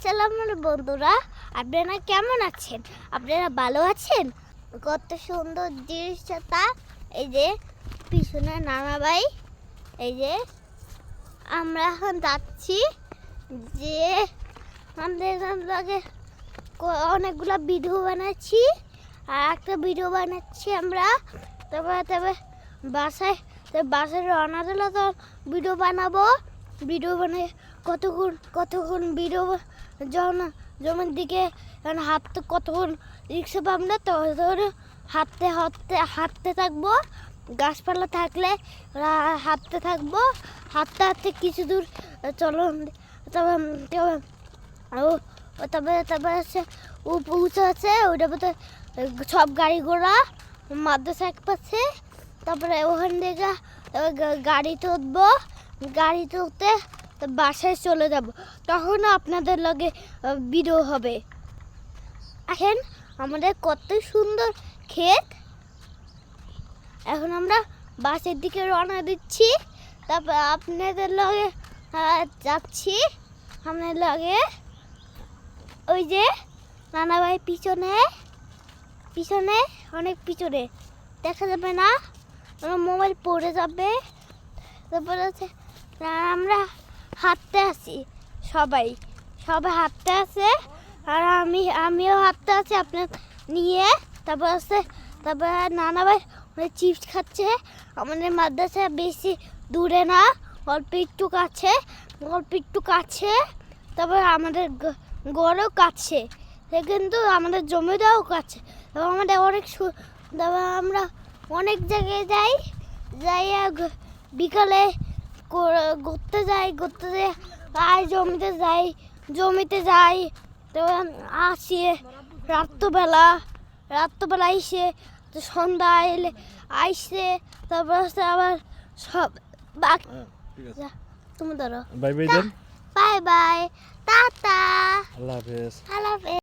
আসসালামু বন্ধুরা। আপনারা কেমন আছেন? আপনারা ভালো আছেন? কত সুন্দর দৃশ্যটা এই যে পিছনে নানা ভাই। এই যে আমরা এখন যাচ্ছি যে আমাদের লাগে অনেকগুলো ভিডিও বানাচ্ছি। আর একটা ভিডিও বানাচ্ছি আমরা। তারপরে তবে বাসায় বাসায় রান্না দিলে তো ভিডিও বানাবো। ভিডিও বানিয়ে কতক্ষণ কতক্ষণ ভিডিও যখন যেমন দিকে যখন হাঁটতে কতক্ষণ রিক্সা পাব না তো, ধরে হাঁটতে হাঁটতে হাঁটতে থাকব, গাছপালা থাকলে হাঁটতে থাকব, হাঁটতে হাঁটতে কিছু দূর, চলো তারপরে হচ্ছে উপ- উঁচু আছে ওইটা মধ্যে সব গাড়ি ঘোড়া, মাদ্রাসা এক পাচ্ছে তারপরে ওখান থেকে তারপরে গা- গাড়িতে উঠবো গাড়িতে উঠতে বাসায় চলে যাব। তখন আপনাদের লগে ভিডিও হবে। এখন আমাদের কত সুন্দর ক্ষেত। এখন আমরা বাসের দিকে রওনা দিচ্ছি। তারপর আপনাদের লগে যাচ্ছি। আপনাদের লগে, ওই যে নানা ভাই পিছনে পিছনে, অনেক পিছনে। দেখা যাবে না আমার মোবাইল পড়ে যাবে। তারপরে হচ্ছে আমরা হাঁটতে আসি সবাই। সবাই হাঁটতে আছে, আর আমি, আমিও হাঁটতে আছি, আপনার নিয়ে। তারপর হচ্ছে তারপর নানা ভাই চিপস খাচ্ছে। আমাদের মাদ্রাসা বেশি দূরে না, অল্প একটু কাছে, অল্প একটু কাছে। তারপর আমাদের গড়ও কাছে। কিন্তু আমাদের জমিটাও কাছে। এবং আমাদের অনেক তারপর আমরা অনেক জায়গায় যাই যাই বিকালে ঘুরতে যাই ঘুরতে যাই আর জমিতে যাই জমিতে যাই। তো আসি রাত্রবেলা রাত্রবেলা এসে তো সন্ধ্যা এলে আইসে তারপর হচ্ছে আবার সব বাকি হ্যাঁ তুমি ধরো। Bye bye bye bye tata. আল্লাহ হাফেজ। আল্লাহ হাফেজ।